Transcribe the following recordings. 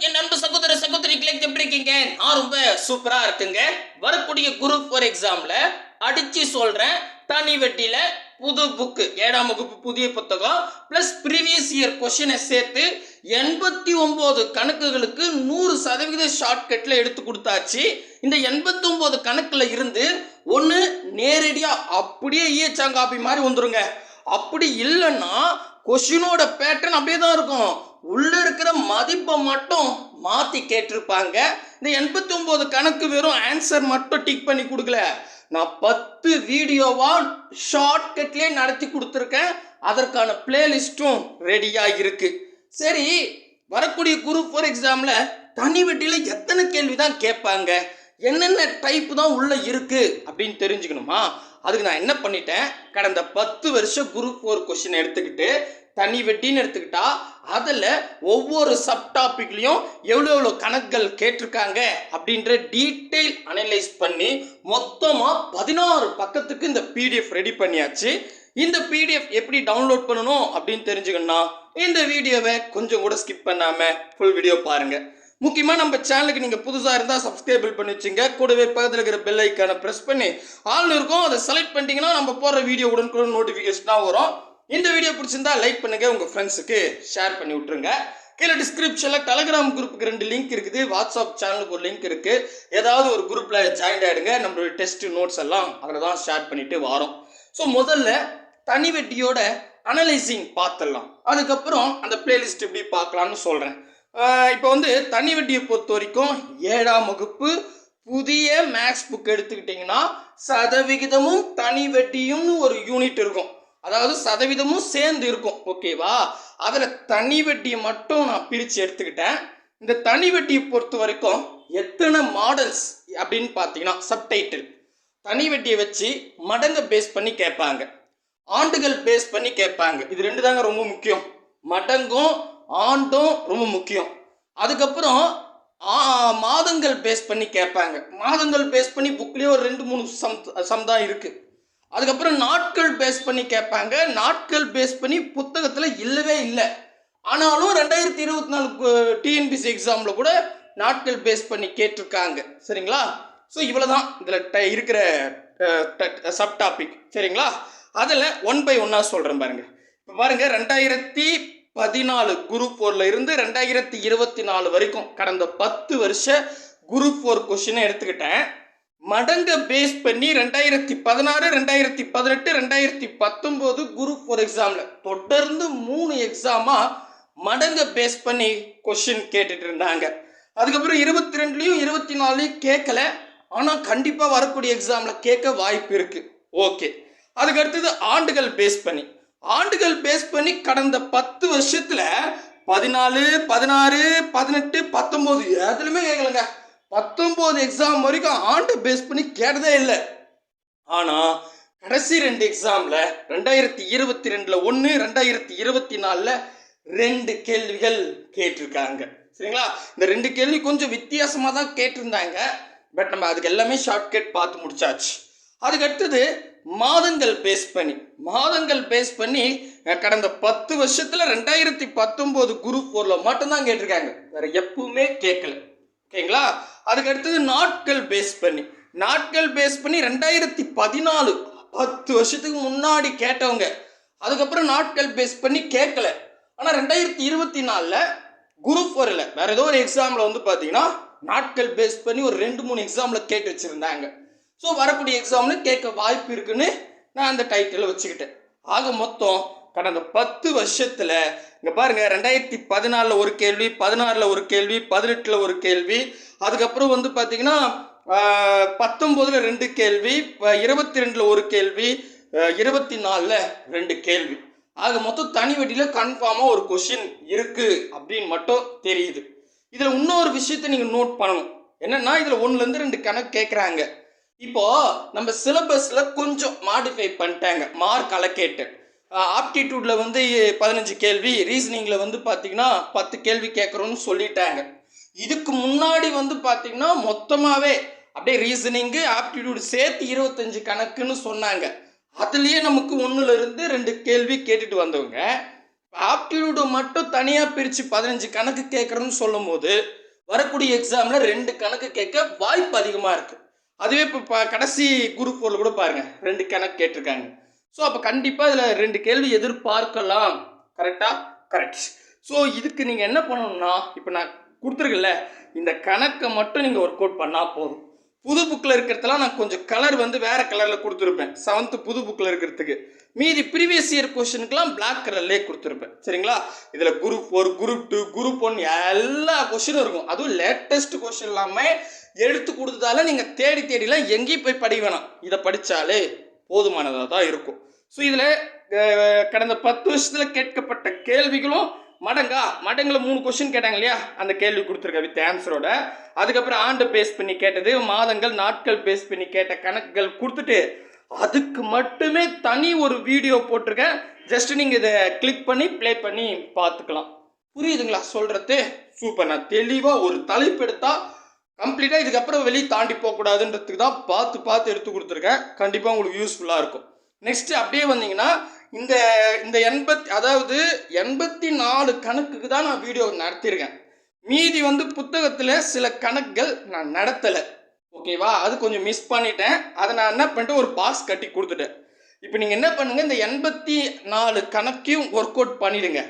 என் அன்பு சகோதர சகோதரிகளை எப்படி இருக்கீங்க? நான் ரொம்ப சூப்பரா இருக்குங்க. வரக்கூடிய குரூப் ஃபோர் எக்ஸாம்ல அடிச்சு சொல்றேன். தனி வெட்டியில புது புக்கு ஏழாம் வகுப்பு புதிய புத்தகம் பிளஸ் ப்ரீவியஸ் இயர் கொஷினை சேர்த்து எண்பத்தி ஒன்பது கணக்குகளுக்கு நூறு சதவீத ஷார்ட்கட்ல எடுத்து கொடுத்தாச்சு. இந்த எண்பத்தி ஒன்பது கணக்குல இருந்து ஒன்று நேரடியாக அப்படியே ஈயச்சாங்காப்பி மாதிரி வந்துருங்க. அப்படி இல்லைன்னா கொஷினோட பேட்டர்ன் அப்படியே தான் இருக்கும். உள்ள இருக்கிற மதிப்பை மட்டும் மாத்தி கேட்டிருப்பாங்க. இந்த எண்பத்தி ஒன்பது கணக்கு வெறும் ஆன்சர் மட்டும் டிக் பண்ணி கொடுக்கல. நான் பத்து வீடியோவா ஷார்ட்கட்லேயே நடத்தி கொடுத்துருக்கேன். அதற்கான பிளேலிஸ்ட்டும் ரெடியாக இருக்கு. சரி வரக்கூடிய குரூப் ஃபோர் எக்ஸாமில் தனி வெட்டியில் எத்தனை கேள்வி தான் கேட்பாங்க? என்னென்ன டைப் தான் உள்ள இருக்கு? அப்படின்னு தெரிஞ்சுக்கணுமா? அதுக்கு நான் என்ன பண்ணிட்டேன்? கடந்த பத்து வருஷம் குரூப் ஃபோர் கொஸ்டின் எடுத்துக்கிட்டு தனி வெட்டின்னு எடுத்துக்கிட்டா அதில் ஒவ்வொரு சப்டாபிக்லேயும் எவ்வளோ எவ்வளோ கணக்குகள் கேட்டிருக்காங்க அப்படின்ற டீட்டெயில் அனலைஸ் பண்ணி மொத்தமாக பதினாறு பக்கத்துக்கு இந்த பிடிஎஃப் ரெடி பண்ணியாச்சு. இந்த பிடிஎஃப் எப்படி டவுன்லோட் பண்ணணும் அப்படின்னு தெரிஞ்சுக்கணும்னா இந்த வீடியோவை கொஞ்சம் கூட ஸ்கிப் பண்ணாமல் ஃபுல் வீடியோ பாருங்கள் முக்கியமாக நம்ம சேனலுக்கு நீங்கள் புதுசாக இருந்தால் சப்ஸ்கிரைபிள் பண்ணி வச்சுங்க. கூடவே பக்கத்தில் இருக்கிற பெல் ஐக்கானை ப்ரெஸ் பண்ணி ஆள்னு இருக்கும். அதை செலக்ட் பண்ணிட்டீங்கன்னா நம்ம போடுற வீடியோ உடனுக்குடன் நோட்டிஃபிகேஷனாக வரும். இந்த வீடியோ பிடிச்சிருந்தா லைக் பண்ணுங்கள் உங்கள் ஃப்ரெண்ட்ஸுக்கு ஷேர் பண்ணி விட்ருங்க கீழே டிஸ்கிரிப்ஷனில் டெலகிராம் குரூப்புக்கு ரெண்டு லிங்க் இருக்குது. வாட்ஸ்அப் சேனலுக்கு ஒரு லிங்க் இருக்குது ஏதாவது ஒரு குரூப்பில் ஜாயின் ஆகிடுங்க நம்மளுடைய டெஸ்ட் நோட்ஸ் எல்லாம் அதில் தான் ஷேர் பண்ணிட்டு வரோம். ஸோ முதல்ல தனி வெட்டியோட அனலைசிங் பார்த்துடலாம். அதுக்கப்புறம் அந்த பிளேலிஸ்ட் எப்படி பார்க்கலாம்னு சொல்கிறேன் இப்போ வந்து தனி வட்டியை பொறுத்த வரைக்கும் ஏழாம் வகுப்பு புதிய மேக்ஸ் புக் எடுத்துக்கிட்டிங்கன்னா சதவிகிதமும் தனி வட்டியும்னு ஒரு யூனிட் இருக்கும். அதாவது சதவீதமும் சேர்ந்து இருக்கும் ஓகேவா அதில் தனி வட்டியை மட்டும் நான் பிரித்து எடுத்துக்கிட்டேன். இந்த தனி வட்டியை பொறுத்த வரைக்கும் எத்தனை மாடல்ஸ் அப்படின்னு பார்த்தீங்கன்னா சப்டைட்டில் தனி வட்டியை வச்சு மடங்கை பேஸ் பண்ணி கேட்பாங்க. ஆண்டுகள் பேஸ் பண்ணி கேட்பாங்க. இது ரெண்டு தாங்க ரொம்ப முக்கியம். மடங்கும் ஆண்டும் ரொம்ப முக்கியம். அதுக்கப்புறம் மாதங்கள் பேஸ் பண்ணி கேட்பாங்க. மாதங்கள் பேஸ் பண்ணி புக்லேயே ஒரு ரெண்டு மூணு சம் சம் தான் இருக்குது அதுக்கப்புறம் நாட்கள் பேஸ் பண்ணி கேட்பாங்க. நாட்கள் பேஸ் பண்ணி புத்தகத்தில் இல்லவே இல்லை. ஆனாலும் ரெண்டாயிரத்தி இருபத்தி நாலு டிஎன்பிசி எக்ஸாமில் கூட நாட்கள் பேஸ் பண்ணி கேட்டிருக்காங்க. சரிங்களா? ஸோ இவ்வளோ தான் இதில் ட இருக்கிற சப் டாபிக் சரிங்களா? அதில் ஒன் பை ஒன்னாக சொல்கிறேன் பாருங்கள் இப்போ பாருங்கள் ரெண்டாயிரத்தி பதினாலு குரூப் ஃபோரில் இருந்து ரெண்டாயிரத்தி இருபத்தி நாலு வரைக்கும் கடந்த பத்து வருஷ குரூப் ஃபோர் கொஷினை எடுத்துக்கிட்டேன். மடங்கை பேஸ் பண்ணி ரெண்டாயிரத்தி பதினாறு ரெண்டாயிரத்தி பதினெட்டு ரெண்டாயிரத்தி பத்தொம்போது குரூப் ஃபோர் எக்ஸாமில் தொடர்ந்து மூணு எக்ஸாமாக மடங்கை பேஸ் பண்ணி கொஷின் கேட்டுட்டு இருந்தாங்க. அதுக்கப்புறம் இருபத்தி ரெண்டுலேயும் இருபத்தி நாலுலையும் கேட்கல. ஆனால் கண்டிப்பாக வரக்கூடிய எக்ஸாமில் கேட்க வாய்ப்பு இருக்குது ஓகே அதுக்கு அடுத்தது ஆண்டுகள் பேஸ் பண்ணி. ஆண்டுகள் பேஸ் பண்ணி கடந்த பத்து வருஷத்துல பதினாலு பதினாறு பதினெட்டு பத்தொம்போது எதுலையுமே கேட்கலங்க பத்தொம்போது எக்ஸாம் வரைக்கும் ஆண்டு பேஸ் பண்ணி கேட்டதே இல்லை. ஆனால் கடைசி ரெண்டு எக்ஸாமில் ரெண்டாயிரத்தி இருபத்தி ரெண்டில் ஒன்று ரெண்டாயிரத்தி இருபத்தி நாலில் ரெண்டு கேள்விகள் கேட்டிருக்காங்க. சரிங்களா? இந்த ரெண்டு கேள்வி கொஞ்சம் வித்தியாசமாக தான் கேட்டிருந்தாங்க. பட் நம்ம அதுக்கு எல்லாமே ஷார்ட்கட் பார்த்து முடிச்சாச்சு. அதுக்கடுத்தது மாதங்கள் பேஸ் பண்ணி. மாதங்கள் பேஸ் பண்ணி கடந்த பத்து வருஷத்தில் ரெண்டாயிரத்தி பத்தொம்போது குரூப் ஃபோரில் மட்டும்தான் கேட்டிருக்காங்க. வேற எப்பவுமே கேட்கல. ஓகேங்களா? அதுக்கடுத்தது நாட்கள் பேஸ் பண்ணி. நாட்கள் பேஸ் பண்ணி ரெண்டாயிரத்தி பதினாலு பத்து வருஷத்துக்கு முன்னாடி கேட்டவங்க. அதுக்கப்புறம் நாட்கள் பேஸ் பண்ணி கேட்கல. ஆனால் ரெண்டாயிரத்தி இருபத்தி நாலில் குரூப் ஃபோரில் வேறு ஏதோ ஒரு எக்ஸாமில் வந்து பார்த்தீங்கன்னா நாட்கள் பேஸ் பண்ணி ஒரு ரெண்டு மூணு எக்ஸாமில் கேட்டு வச்சுருந்தாங்க. ஸோ வரக்கூடிய எக்ஸாமில் கேட்க வாய்ப்பு இருக்குன்னு நான் அந்த டைட்டில் வச்சுக்கிட்டேன். ஆக மொத்தம் கடந்த பத்து வருஷத்தில் இங்கே பாருங்கள் ரெண்டாயிரத்தி பதினாலில் ஒரு கேள்வி பதினாறில் ஒரு கேள்வி பதினெட்டில் ஒரு கேள்வி அதுக்கப்புறம் வந்து பார்த்தீங்கன்னா பத்தொம்போதில் ரெண்டு கேள்வி இருபத்தி ரெண்டில் ஒரு கேள்வி இருபத்தி நாலில் ரெண்டு கேள்வி. ஆக மொத்தம் தனி வெட்டியில் கன்ஃபார்மாக ஒரு கொஷின் இருக்குது அப்படின்னு மட்டும் தெரியுது. இதில் இன்னொரு விஷயத்தை நீங்கள் நோட் பண்ணணும். என்னென்னா இதில் ஒன்றுலேருந்து ரெண்டு கணக்கு கேட்குறாங்க இப்போ நம்ம சிலபஸ்ல கொஞ்சம் மாடிஃபை பண்ணிட்டாங்க. மார்க் அலகேட்டட் ஆப்டிடியூட்ல வந்து பதினஞ்சு கேள்வி ரீசனிங்ல வந்து பார்த்தீங்கன்னா பத்து கேள்வி கேட்குறோன்னு சொல்லிட்டாங்க. இதுக்கு முன்னாடி வந்து பார்த்தீங்கன்னா மொத்தமாகவே அப்படியே ரீசனிங்கு ஆப்டிடியூடு சேர்த்து இருபத்தஞ்சு கணக்குன்னு சொன்னாங்க. அதுலேயே நமக்கு ஒன்றுல இருந்து ரெண்டு கேள்வி கேட்டுட்டு வந்தவங்க ஆப்டிடியூடு மட்டும் தனியாக பிரித்து பதினஞ்சு கணக்கு கேட்குறோன்னு சொல்லும் போது வரக்கூடிய எக்ஸாமில் ரெண்டு கணக்கு கேட்க வாய்ப்பு அதிகமாக இருக்குது அதுவே இப்போ கடைசி குரூப் ஃபோரில் கூட பாருங்கள் ரெண்டு கணக்கு கேட்டிருக்காங்க. ஸோ அப்போ கண்டிப்பாக இதில் ரெண்டு கேள்வி எதிர்பார்க்கலாம். கரெக்டாக கரெக்ட் ஸோ இதுக்கு நீங்கள் என்ன பண்ணணும்னா இப்போ நான் கொடுத்துருக்கல இந்த கணக்கை மட்டும் நீங்கள் ஒர்க் அவுட் பண்ணால் போதும். புது புக்கில் இருக்கிறதெல்லாம் நான் கொஞ்சம் கலர் வந்து வேறு கலரில் கொடுத்துருப்பேன். செவன்த்து புது புக்கில் இருக்கிறதுக்கு. மீதி ப்ரீவியஸ் இயர் கொஷனுக்கெலாம் பிளாக் கலர்லேயே கொடுத்துருப்பேன். சரிங்களா? இதில் group four group two group one எல்லா கொஷினும் இருக்கும். அதுவும் லேட்டஸ்ட் கொஷின் இல்லாமல் எடுத்து கொடுத்ததால நீங்கள் தேடி தேடிலாம் எங்கேயும் போய் படி வேணாம். இதை படித்தாலே போதுமானதாக தான் இருக்கும். ஸோ இதில் கடந்த பத்து வருஷத்தில் கேட்கப்பட்ட கேள்விகளும் மடங்கா மடங்கில் மூணு கொஸ்டின் கேட்டாங்க இல்லையா? அந்த கேள்வி கொடுத்துருக்க வித் ஆன்சரோட அதுக்கப்புறம் ஆண்டு பேஸ் பண்ணி கேட்டது மாதங்கள் நாட்கள் பேஸ் பண்ணி கேட்ட கணக்குகள் கொடுத்துட்டு அதுக்கு மட்டுமே தனி ஒரு வீடியோ போட்டிருக்கேன். ஜஸ்ட் நீங்கள் இதை கிளிக் பண்ணி ப்ளே பண்ணி பார்த்துக்கலாம். புரியுதுங்களா? சொல்கிறது சூப்பர் நான் தெளிவாக ஒரு தலைப்பு எடுத்தால் கம்ப்ளீட்டாக இதுக்கப்புறம் வெளியே தாண்டி போகக்கூடாதுன்றதுக்கு தான் பார்த்து பார்த்து எடுத்து கொடுத்துருக்கேன். கண்டிப்பாக உங்களுக்கு யூஸ்ஃபுல்லாக இருக்கும். நெக்ஸ்ட்டு அப்படியே வந்தீங்கன்னா இந்த இந்த எண்பத்தி அதாவது எண்பத்தி நாலு கணக்குக்கு தான் நான் வீடியோ நடத்தியிருக்கேன் மீதி வந்து புத்தகத்தில் சில கணக்குகள் நான் நடத்தலை. ஓகேவா அது கொஞ்சம் மிஸ் பண்ணிட்டேன். அதை நான் என்ன பண்ணிட்டு ஒரு பாக்ஸ் கட்டி கொடுத்துட்டேன். இப்போ நீங்கள் என்ன பண்ணுங்கள் இந்த எண்பத்தி நாலு கணக்கையும் ஒர்க் அவுட் பண்ணிடுங்க.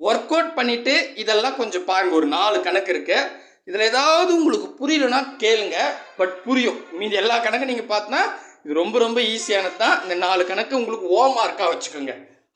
ஒர்க் அவுட் பண்ணிவிட்டு இதெல்லாம் கொஞ்சம் பாருங்கள் ஒரு நாலு கணக்கு இருக்குது இதில் ஏதாவது உங்களுக்கு புரியலன்னா கேளுங்க. பட் புரியும். மீதி எல்லா கணக்கும் நீங்கள் பார்த்தோன்னா இது ரொம்ப ரொம்ப ஈஸியானது தான். இந்த நாலு கணக்கு உங்களுக்கு ஓ மார்க்காக வச்சுக்கோங்க.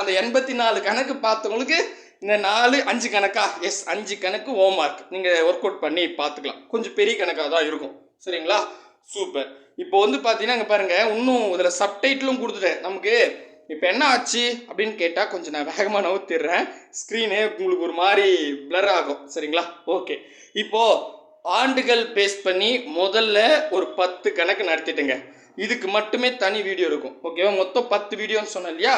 அந்த எண்பத்தி நாலு கணக்கு பார்த்தவங்களுக்கு இந்த நாலு அஞ்சு கணக்கா? எஸ் அஞ்சு கணக்கு ஓ மார்க் நீங்கள் ஒர்க் அவுட் பண்ணி பார்த்துக்கலாம். கொஞ்சம் பெரிய கணக்காக தான் இருக்கும். சரிங்களா? சூப்பர் இப்போ வந்து பார்த்தீங்கன்னா இங்கே பாருங்கள் இன்னும் இதில் சப்டைட்டிலும் கொடுத்துட்டேன். நமக்கு இப்போ என்ன ஆச்சு அப்படின்னு கேட்டால் கொஞ்சம் நான் வேகமாக நவுத்திடுறேன். ஸ்க்ரீனு உங்களுக்கு ஒரு மாதிரி பிளர் ஆகும். சரிங்களா? ஓகே இப்போது ஆண்டுகள் பேஸ் பண்ணி முதல்ல ஒரு பத்து கணக்கு நடத்திட்டுங்க. இதுக்கு மட்டுமே தனி வீடியோ இருக்கும் ஓகேவா மொத்தம் பத்து வீடியோன்னு சொன்னேன் இல்லையா?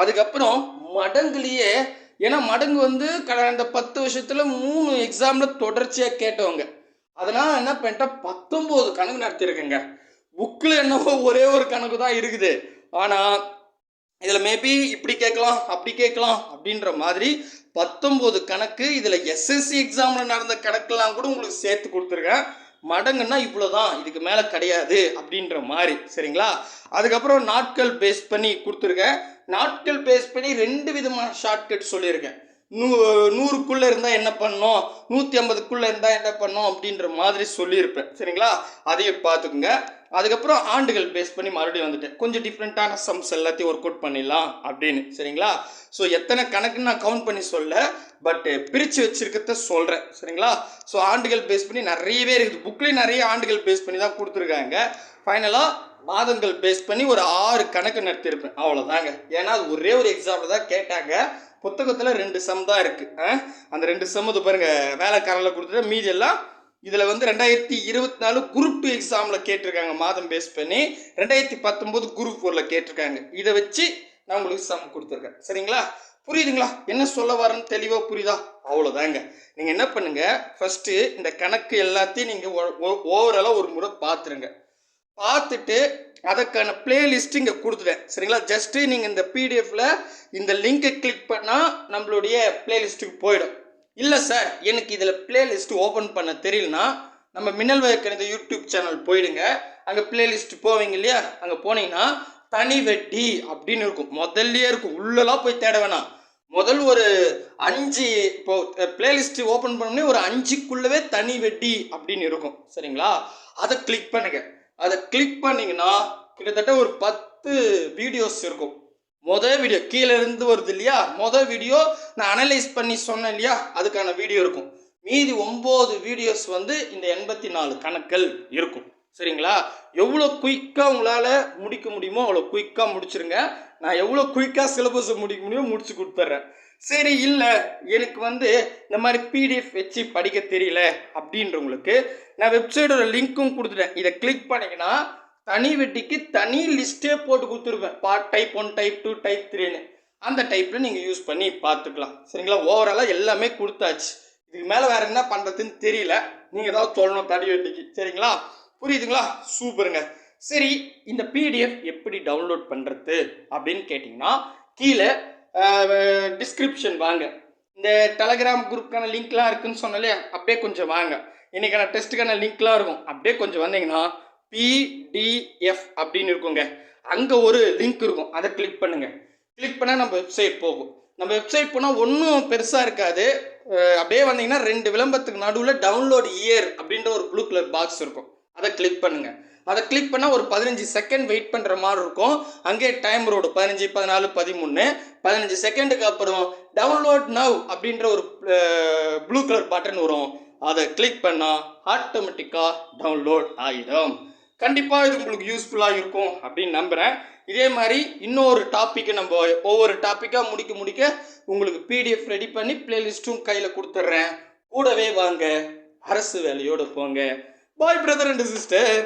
அதுக்கப்புறம் மடங்குலேயே ஏன்னா மடங்கு வந்து கடந்த பத்து வருஷத்தில் மூணு எக்ஸாமில் தொடர்ச்சியாக கேட்டவங்க. அதனால் என்ன பண்ணிட்டேன்? பத்தொம்போது கணக்கு நடத்தியிருக்கேங்க. புக்கில் என்னவோ ஒரே ஒரு கணக்கு தான் இருக்குது. ஆனால் இதில் மேபி இப்படி கேட்கலாம் அப்படி கேட்கலாம் அப்படின்ற மாதிரி பத்தொம்போது கணக்கு இதில் எஸ்எஸ்சி எக்ஸாமில் நடந்த கணக்கெல்லாம் கூட உங்களுக்கு சேர்த்து கொடுத்துருக்கேன். மடங்குன்னா இவ்வளோ தான் இதுக்கு மேலே கிடையாது அப்படின்ற மாதிரி சரிங்களா? அதுக்கப்புறம் நாட்கள் பேஸ் பண்ணி கொடுத்துருக்கேன். நாட்கள் பேஸ் பண்ணி ரெண்டு விதமான ஷார்ட்கட் சொல்லியிருக்கேன். நூ நூறுக்குள்ளே இருந்தால் என்ன பண்ணும்? நூற்றி ஐம்பதுக்குள்ளே இருந்தால் என்ன பண்ணும்? அப்படின்ற மாதிரி சொல்லியிருப்பேன். சரிங்களா? அதையும் பார்த்துக்குங்க. அதுக்கப்புறம் ஆண்டுகள் பேஸ் பண்ணி மறுபடியும் வந்துட்டேன். கொஞ்சம் டிஃப்ரெண்ட்டான சம்ஸ் எல்லாத்தையும் ஒர்க் அவுட் பண்ணிடலாம் அப்படின்னு. சரிங்களா? ஸோ எத்தனை கணக்குன்னு நான் கவுண்ட் பண்ணி சொல்ல பட் பிரித்து வச்சிருக்கிறத சொல்கிறேன் சரிங்களா? ஸோ ஆண்டுகள் பேஸ் பண்ணி நிறையவே இருக்குது புக்லேயும் நிறைய ஆண்டுகள் பேஸ் பண்ணி தான் கொடுத்துருக்காங்க. ஃபைனலாக மாதங்கள் பேஸ் பண்ணி ஒரு ஆறு கணக்கு நடத்தியிருப்பேன். அவ்வளோதாங்க ஏன்னா அது ஒரே ஒரு எக்ஸாம்பிள் தான் கேட்டாங்க. புத்தகத்தில் ரெண்டு சம் தான் இருக்குது அந்த ரெண்டு சம் பாருங்கள் வேலைக்காரனில் கொடுத்துட்டு மீதி எல்லாம் இதில் வந்து ரெண்டாயிரத்தி இருபத்தி நாலு குரூப் டூ எக்ஸாமில் கேட்டிருக்காங்க மாதம் பேஸ் பண்ணி. ரெண்டாயிரத்தி பத்தொம்போது குரூப் ஃபோரில் கேட்டிருக்காங்க. இதை வச்சு நான் உங்களுக்கு சம் கொடுத்துருக்கேன். சரிங்களா? புரியுதுங்களா? என்ன சொல்ல வரேன்னு தெளிவாக புரியுதா? அவ்வளோதாங்க நீங்கள் என்ன பண்ணுங்கள் ஃபஸ்ட்டு இந்த கணக்கு எல்லாத்தையும் நீங்கள் ஓவராலாக ஒரு முறை பார்த்துருங்க. பார்த்துட்டு அதற்கான பிளேலிஸ்ட் இங்கே கொடுத்துட்டேன். சரிங்களா? ஜஸ்ட்டு நீங்கள் இந்த பிடிஎஃப்பில் இந்த லிங்கை கிளிக் பண்ணால் நம்மளுடைய பிளேலிஸ்ட்டுக்கு போயிடும். இல்லை சார் எனக்கு இதில் பிளேலிஸ்ட் ஓப்பன் பண்ண தெரியலனா நம்ம மின்னல் வயக்கணித யூடியூப் சேனல் போயிடுங்க. அங்கே பிளேலிஸ்ட் போவீங்க இல்லையா? அங்கே போனீங்கன்னா தனி வெட்டி அப்படின்னு இருக்கும். முதல்லையே இருக்கும். உள்ளலாம் போய் தேட வேணாம். முதல் ஒரு அஞ்சு இப்போ பிளேலிஸ்ட் ஓப்பன் பண்ணோடனே ஒரு அஞ்சுக்குள்ளவே தனி வெட்டி அப்படின்னு இருக்கும். சரிங்களா? அதை கிளிக் பண்ணுங்கள் அதை கிளிக் பண்ணிங்கன்னா கிட்டத்தட்ட ஒரு பத்து வீடியோஸ் இருக்கும். மொதல் வீடியோ கீழே இருந்து வருது இல்லையா? மொதல் வீடியோ நான் அனலைஸ் பண்ணி சொன்னேன் இல்லையா? அதுக்கான வீடியோ இருக்கும். மீதி ஒம்பது வீடியோஸ் வந்து இந்த எண்பத்தி நாலு கணக்கள் இருக்கும். சரிங்களா? எவ்வளோ குயிக்காக உங்களால் முடிக்க முடியுமோ அவ்வளோ குயிக்காக முடிச்சிருங்க. நான் எவ்வளோ குயிக்காக சிலபஸை முடிக்க முடியுமோ முடிச்சு கொடுத்துட்றேன். சரி இல்லை எனக்கு வந்து இந்த மாதிரி பிடிஎஃப் வச்சு படிக்க தெரியல அப்படின்றவங்களுக்கு நான் வெப்சைட்டோட லிங்க்கும் கொடுத்துட்டேன். இதை கிளிக் பண்ணிங்கன்னா தனி வெட்டிக்கு தனி லிஸ்ட்டே போட்டு கொடுத்துருப்பேன் part type one type two type த்ரீன்னு அந்த டைப்பில் நீங்கள் யூஸ் பண்ணி பார்த்துக்கலாம். சரிங்களா? ஓவராலாக எல்லாமே கொடுத்தாச்சு. இதுக்கு மேலே வேறு என்ன பண்ணுறதுன்னு தெரியல. நீங்கள் ஏதாவது சொல்லணும் தனி வெட்டிக்கு. சரிங்களா? புரியுதுங்களா? சூப்பருங்க. சரி இந்த பிடிஎஃப் எப்படி டவுன்லோட் பண்ணுறது அப்படின்னு கேட்டிங்கன்னா கீழே டிஸ்கிரிப்ஷன் வாங்க. இந்த டெலகிராம் குரூப்க்கான லிங்க்லாம் இருக்குதுன்னு சொன்னாலே அப்படியே கொஞ்சம் வாங்க. இன்னைக்கான டெஸ்ட்டுக்கான லிங்க்லாம் இருக்கும். அப்படியே கொஞ்சம் வந்தீங்கன்னா பிடிஎஃப் அப்படின்னு இருக்குங்க. அங்கே ஒரு லிங்க் இருக்கும். அதை கிளிக் பண்ணுங்கள் கிளிக் பண்ணால் நம்ம வெப்சைட் போகும். நம்ம வெப்சைட் போனால் ஒன்றும் பெருசாக இருக்காது. அப்படியே வந்தீங்கன்னா ரெண்டு விளம்பரத்துக்கு நடுவில் டவுன்லோட் இயர் அப்படின்ற ஒரு ப்ளூ கலர் பாக்ஸ் இருக்கும். அதை கிளிக் பண்ணுங்கள் அதை கிளிக் பண்ணால் ஒரு பதினஞ்சு செகண்ட் வெயிட் பண்ணுற மாதிரி இருக்கும். அங்கே டைம் ரோடு பதினஞ்சு பதினாலு பதிமூணு. பதினஞ்சு செகண்டுக்கு அப்புறம் டவுன்லோட் நவ் அப்படின்ற ஒரு ப்ளூ கலர் பட்டன் வரும். அதை கிளிக் பண்ணால் ஆட்டோமேட்டிக்காக டவுன்லோட் ஆகிடும் கண்டிப்பாக இது உங்களுக்கு யூஸ்ஃபுல்லாக இருக்கும் அப்படின்னு நம்புகிறேன் இதே மாதிரி இன்னொரு டாப்பிக்கை நம்ம ஒவ்வொரு டாப்பிக்காக முடிக்க முடிக்க உங்களுக்கு பிடிஎஃப் ரெடி பண்ணி பிளேலிஸ்ட்டும் கையில் கொடுத்துட்றேன் கூடவே வாங்க அரசு வேலையோடு போங்க. பாய் பிரதர் அண்ட் சிஸ்டர்